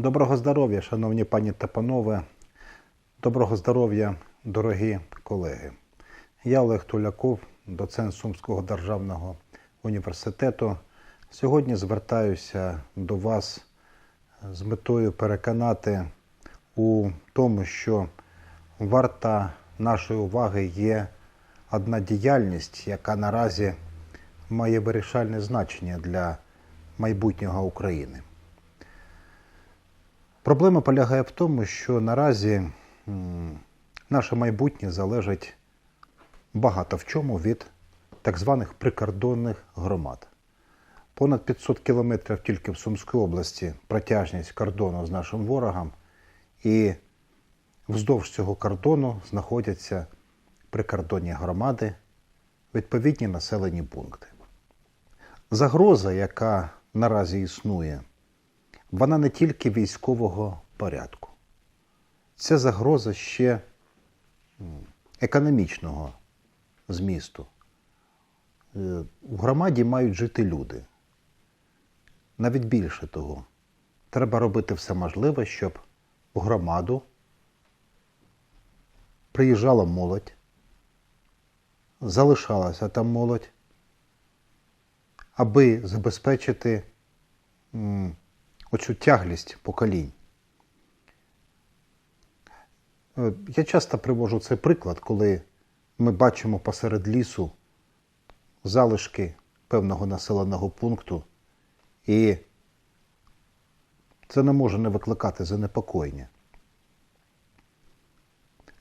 Доброго здоров'я, шановні пані та панове. Доброго здоров'я, дорогі колеги. Я Олег Туляков, доцент Сумського державного університету. Сьогодні звертаюся до вас з метою переконати у тому, що варта нашої уваги є одна діяльність, яка наразі має вирішальне значення для майбутнього України. Проблема полягає в тому, що наразі наше майбутнє залежить багато в чому від так званих прикордонних громад. Понад 500 кілометрів тільки в Сумській області протяжність кордону з нашим ворогом, і вздовж цього кордону знаходяться прикордонні громади, відповідні населені пункти. Загроза, яка наразі існує, вона не тільки військового порядку. Це загроза ще економічного змісту. Е, У громаді мають жити люди. Навіть більше того, треба робити все можливе, щоб у громаду приїжджала молодь, залишалася там молодь, аби забезпечити оцю тяглість поколінь. Е, Я часто привожу цей приклад, коли ми бачимо посеред лісу залишки певного населеного пункту, і це не може не викликати занепокоєння.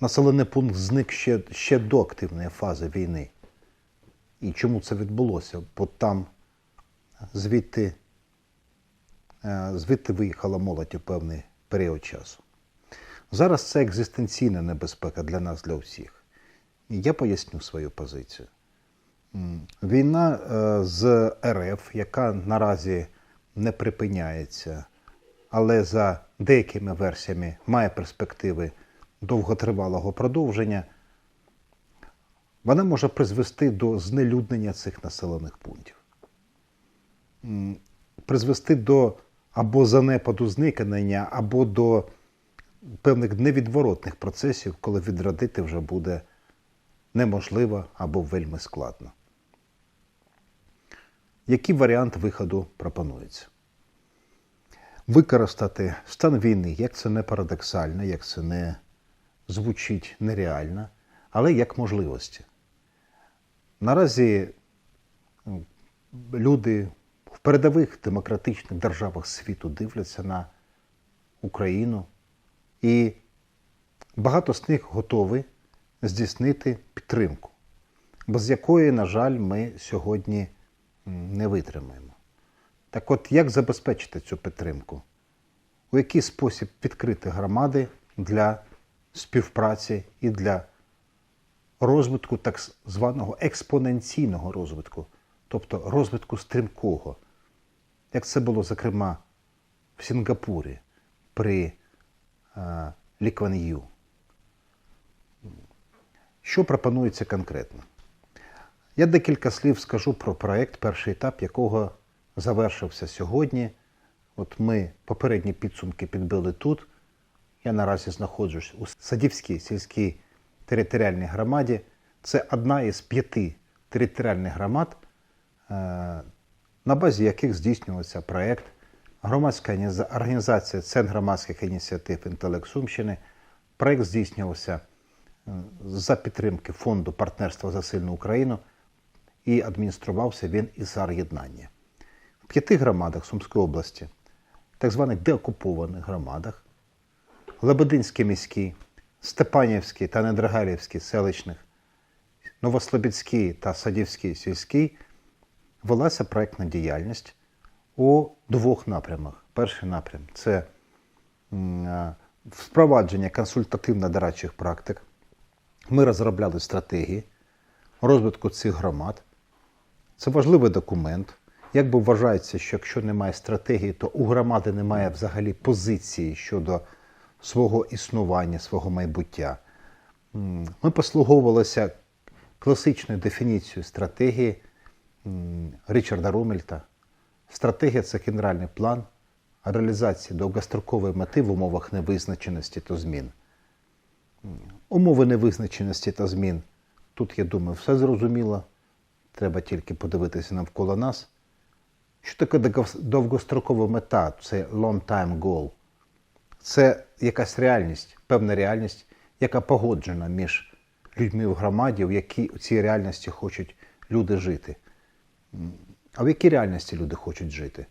Населений пункт зник ще, ще до активної фази війни. І чому це відбулося? Бо там звідти звідти виїхала молодь у певний період часу. Зараз це екзистенційна небезпека для нас, для всіх. Я поясню свою позицію. Війна е, з РФ, яка наразі не припиняється, але за деякими версіями має перспективи довготривалого продовження, вона може призвести до знелюднення цих населених пунктів призвести до або занепаду зникнення, або до певних невідворотних процесів, коли відродити вже буде неможливо або вельми складно. Який варіант виходу пропонується? Використати стан війни, як це не парадоксально, як це не звучить нереально, але як можливості. Наразі люди передових демократичних державах світу дивляться на Україну, і багато з них готові здійснити підтримку, без якої, на жаль, ми сьогодні не витримаємо. Так от, як забезпечити цю підтримку? У який спосіб відкрити громади для співпраці і для розвитку так званого експоненційного розвитку, тобто розвитку стрімкого, як це було, зокрема, в Сінгапурі при е, Лі Кван Ю. Що пропонується конкретно? Я декілька слів скажу про проект, перший етап якого завершився сьогодні. От ми попередні підсумки підбили тут. Я наразі знаходжусь у Садівській сільській територіальній громаді. Це одна із п'яти територіальних громад, е, на базі яких здійснювався проєкт громадська організація Центр громадських ініціатив «Інтелект Сумщини». Проєкт здійснювався е, за підтримки фонду партнерства за сильну Україну і адмініструвався він із єднання. В п'яти громадах Сумської області, так званих деокупованих громадах, Лебединський міський, Степанівський та Недрагалівський селищних, Новослобідський та Садівський сільський велася проєктна діяльність у двох напрямах. Перший напрям це е, впровадження консультативно-дорадчих практик. Ми розробляли стратегії розвитку цих громад. Це важливий документ. Якби вважається, що якщо немає стратегії, то у громади немає взагалі позиції щодо свого існування, свого майбуття. Ми послуговувалися класичною дефініцією стратегії Річарда Румельта. Стратегія це генеральний план реалізації довгострокової мети в умовах невизначеності та змін. Умови невизначеності та змін. Тут, я думаю, все зрозуміло. Треба тільки подивитися навколо нас. Що таке довгострокова мета? Це long time goal. Це якась реальність, певна реальність, яка погоджена між людьми в громаді, в якій у цій реальності хочуть люди жити. А в якій реальності люди хочуть жити?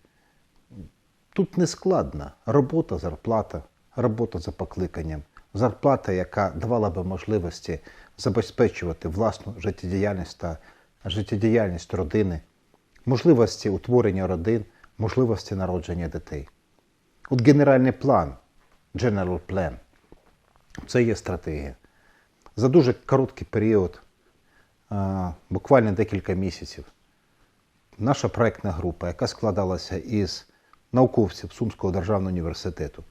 Тут не складно. Робота, зарплата, робота за покликанням, зарплата, яка давала би можливості забезпечувати власну життєдіяльність та життєдіяльність родини, можливості утворення родин, можливості народження дітей. От генеральний план, General Plan, це є стратегія. За дуже короткий період, буквально декілька місяців, наша проектна група, яка складалася із науковців Сумського державного університету.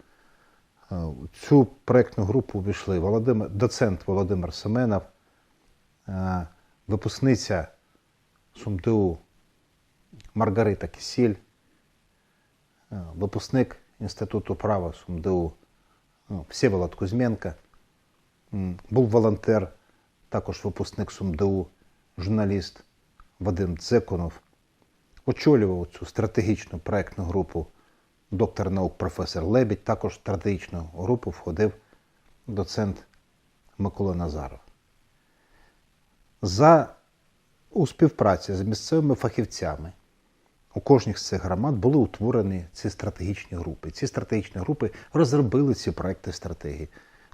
е, У цю проектну групу увійшли Володимир, доцент Володимир Семенов, е, випускниця СумДУ Маргарита Кисіль, е, випускник Інституту права СумДУ Всеволод Кузьменко, був волонтер, також випускник СумДУ, журналіст Вадим Дзекунов, очолював цю стратегічну проектну групу доктор наук професор Лебідь. Також в стратегічну групу входив доцент Микола Назаров. За у співпраці з місцевими фахівцями у кожній з цих громад були утворені ці стратегічні групи. Ці стратегічні групи розробили ці проекти стратегії.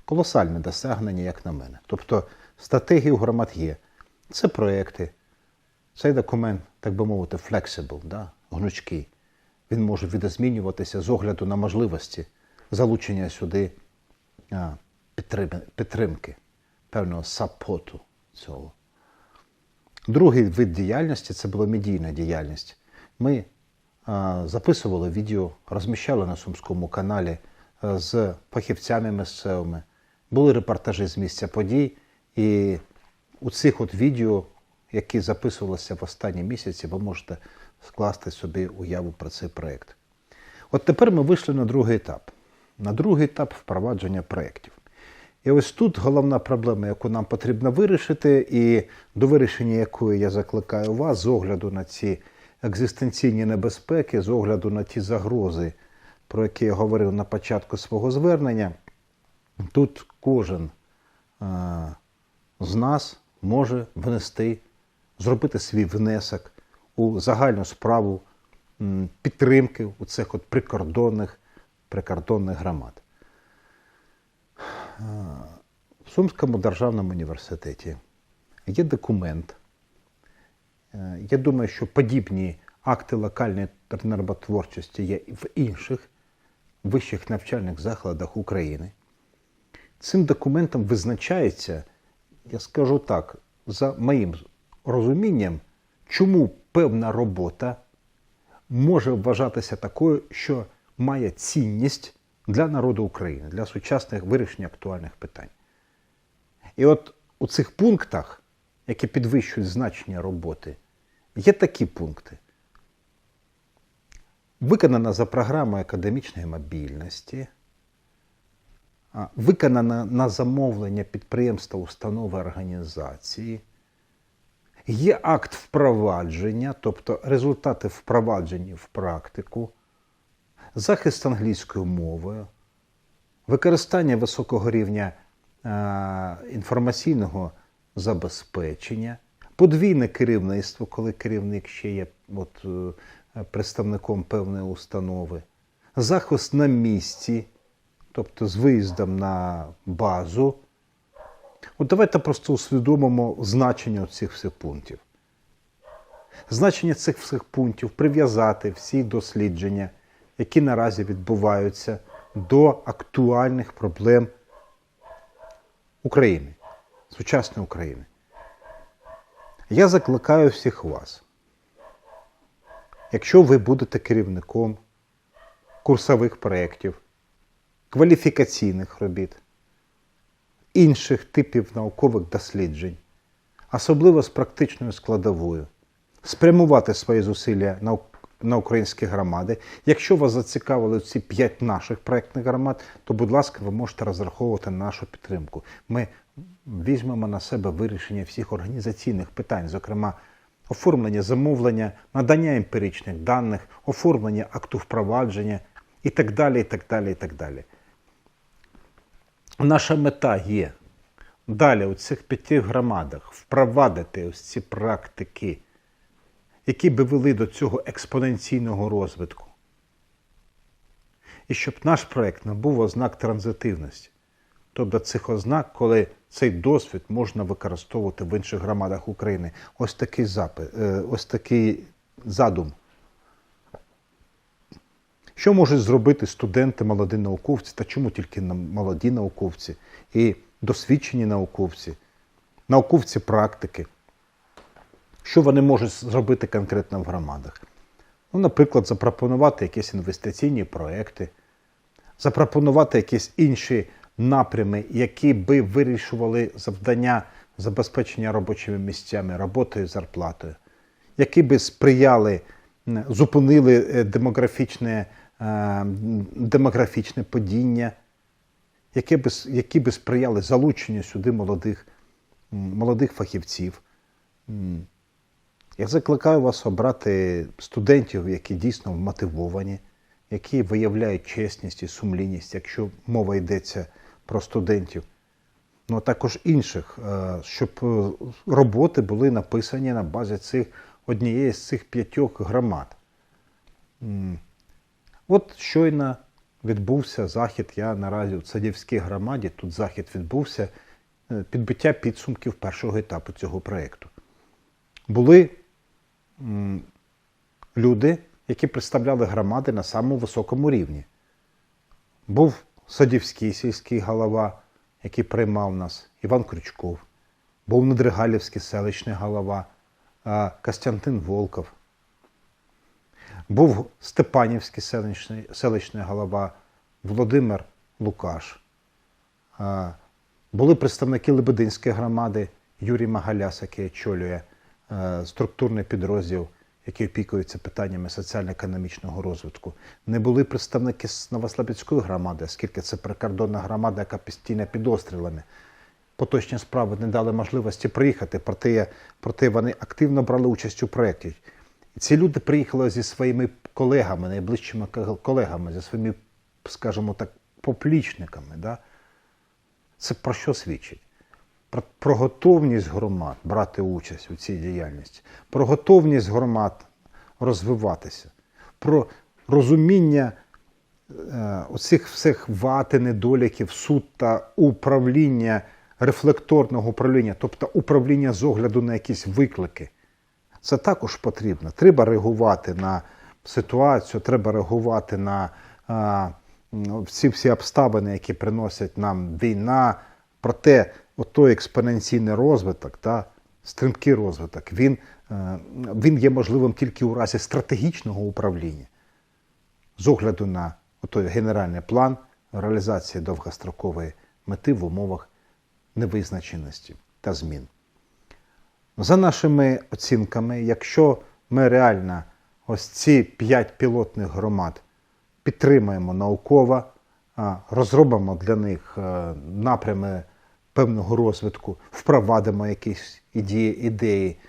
Колосальне досягнення, як на мене. Тобто стратегії у громад є. Це проекти, цей документ, так би мовити, flexible, да? гнучкий. Він може відозмінюватися з огляду на можливості залучення сюди підтримки, певного сапоту цього. Другий вид діяльності це була медійна діяльність. Ми записували відео, розміщали на Сумському каналі з фахівцями місцевими. Були репортажі з місця подій. І у цих от відео, які записувалися в останні місяці, ви можете скласти собі уяву про цей проєкт. От тепер ми вийшли на другий етап. На другий етап впровадження проєктів. І ось тут головна проблема, яку нам потрібно вирішити, і до вирішення якої я закликаю вас з огляду на ці екзистенційні небезпеки, з огляду на ті загрози, про які я говорив на початку свого звернення, тут кожен е, з нас може внести, зробити свій внесок у загальну справу підтримки у цих от прикордонних, прикордонних громад. В Сумському державному університеті є документ. Е, Я думаю, що подібні акти локальної нормотворчості є в інших вищих навчальних закладах України. Цим документом визначається, я скажу так, за моїм розумінням, чому певна робота може вважатися такою, що має цінність для народу України, для сучасних вирішень актуальних питань. І от у цих пунктах, які підвищують значення роботи, є такі пункти. Виконана за програмою академічної мобільності, виконана на замовлення підприємства, установи організації, є акт впровадження, тобто результати впроваджені в практику, захист англійською мовою, використання високого рівня е, інформаційного забезпечення, подвійне керівництво, коли керівник ще є от, е, представником певної установи, захист на місці, тобто з виїздом на базу. От давайте просто усвідомимо значення цих всіх пунктів. Значення цих всіх пунктів прив'язати всі дослідження, які наразі відбуваються до актуальних проблем України, сучасної України. Я закликаю всіх вас, якщо ви будете керівником курсових проєктів, кваліфікаційних робіт, інших типів наукових досліджень, особливо з практичною складовою, спрямувати свої зусилля на на українські громади. Якщо вас зацікавили ці п'ять наших проєктних громад, то, будь ласка, ви можете розраховувати на нашу підтримку. Ми візьмемо на себе вирішення всіх організаційних питань, зокрема оформлення замовлення, надання емпіричних даних, оформлення акту впровадження і так далі. і так далі, і так далі. Наша мета є далі у цих п'яти громадах впровадити ось ці практики, які би вели до цього експоненційного розвитку. І щоб наш проєкт не був ознак транзитивності, тобто цих ознак, коли цей досвід можна використовувати в інших громадах України. Ось такий запит, ось такий задум. Що можуть зробити студенти, молоді науковці, та чому тільки молоді науковці і досвідчені науковці, науковці практики? Що вони можуть зробити конкретно в громадах? Ну, наприклад, запропонувати якісь інвестиційні проекти, запропонувати якісь інші напрями, які би вирішували завдання забезпечення робочими місцями, роботою, зарплатою, які би сприяли, зупинили е, демографічне, демографічне падіння, які би, які би сприяли залученню сюди молодих, молодих фахівців. Я закликаю вас обрати студентів, які дійсно мотивовані, які виявляють чесність і сумлінність, якщо мова йдеться про студентів. Ну, а також інших, е, щоб е, роботи були написані на базі цих однієї з цих п'ятьох громад. От щойно відбувся захід. Я наразі в Садівській громаді, тут захід відбувся, е, підбиття підсумків першого етапу цього проєкту. Були люди, які представляли громади на самому високому рівні. Був Садівський сільський голова, який приймав нас, Іван Крючков, був Недригалівський селищний голова Костянтин Волков, був Степанівський селищний, селищний голова Володимир Лукаш. Були представники Лебединської громади Юрій Магаляс, який очолює е, структурний підрозділ, який опікується питаннями соціально-економічного розвитку. Не були представники Новослобідської громади, оскільки це прикордонна громада, яка постійно під обстрілами. Поточні справи не дали можливості приїхати, проте, проте вони активно брали участь у проєкті. Ці люди приїхали зі своїми колегами, найближчими колегами, зі своїми, скажімо так, поплічниками. Да? Це про що свідчить? Про, про готовність громад брати участь у цій діяльності, про готовність громад розвиватися, про розуміння е, оцих всіх вати, недоліків, суд та управління, рефлекторного управління, тобто управління з огляду на якісь виклики. Це також потрібно. Треба реагувати на ситуацію, треба реагувати на а, всі всі обставини, які приносять нам війна. Проте той експоненційний розвиток, та, стрімкий розвиток, він, е, він є можливим тільки у разі стратегічного управління з огляду на той генеральний план реалізації довгострокової мети в умовах невизначеності та змін. За нашими оцінками, якщо ми реально ось ці п'ять пілотних громад підтримаємо науково, розробимо для них е, напрями певного розвитку, впровадимо якісь ідеї, ідеї.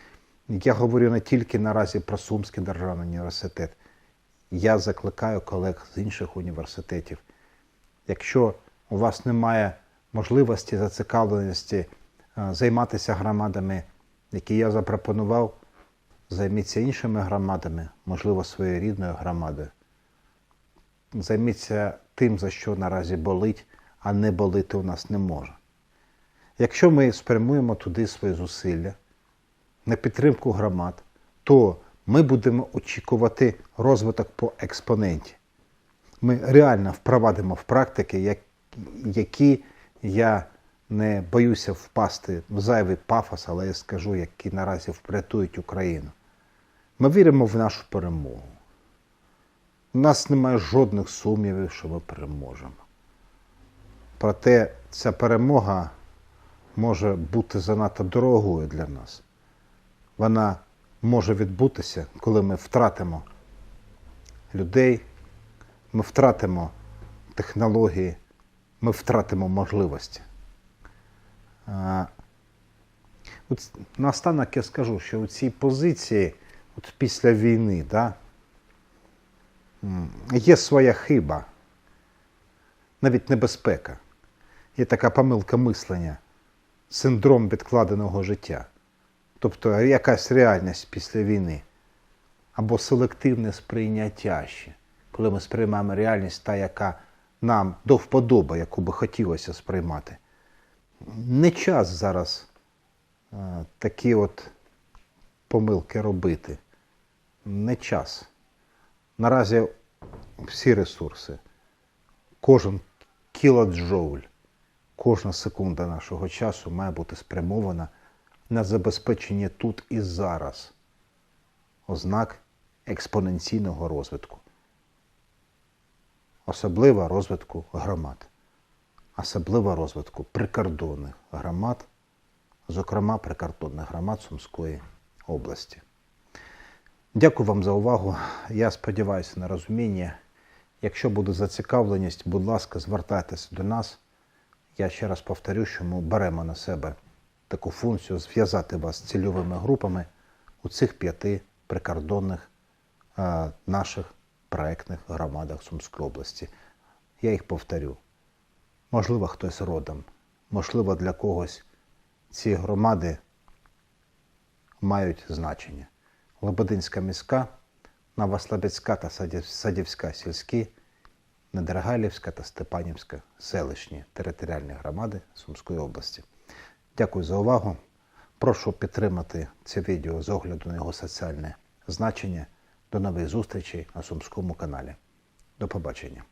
Я говорю не тільки наразі про Сумський державний університет. Я закликаю колег з інших університетів. Якщо у вас немає можливості, зацікавленості е, займатися громадами, які я запропонував, займіться іншими громадами, можливо, своєю рідною громадою. Займіться тим, за що наразі болить, а не болити у нас не може. Якщо ми спрямуємо туди свої зусилля на підтримку громад, то ми будемо очікувати розвиток по експоненті. Ми реально впровадимо в практики, які я не боюся впасти в зайвий пафос, але я скажу, які наразі врятують Україну. Ми віримо в нашу перемогу. У нас немає жодних сумнівів, що ми переможемо. Проте ця перемога може бути занадто дорогою для нас. Вона може відбутися, коли ми втратимо людей, ми втратимо технології, ми втратимо можливості. От наостанок я скажу, що у цій позиції, от після війни, да, є своя хиба, навіть небезпека. Є така помилка мислення, синдром відкладеного життя. Тобто якась реальність після війни або селективне сприйняття ще, коли ми сприймаємо реальність та, яка нам до вподоби, яку би хотілося сприймати. Не час зараз е, такі от помилки робити. Не час. Наразі всі ресурси, кожен кілоджоуль, кожна секунда нашого часу має бути спрямована на забезпечення тут і зараз ознак експоненційного розвитку, особливо розвитку громад, особливо розвитку прикордонних громад, зокрема прикордонних громад Сумської області. Дякую вам за увагу. Я сподіваюся на розуміння. Якщо буде зацікавленість, будь ласка, звертайтеся до нас. Я ще раз повторю, що ми беремо на себе таку функцію зв'язати вас з цільовими групами у цих п'яти прикордонних е, наших проектних громадах Сумської області. Я їх повторю. Можливо, хтось родом, можливо, для когось ці громади мають значення. Лебединська міська, Новослобідська та Садівська сільські, Недергалівська та Степанівська селищні територіальні громади Сумської області. Дякую за увагу. Прошу підтримати це відео з огляду на його соціальне значення. До нових зустрічей на Сумському каналі. До побачення.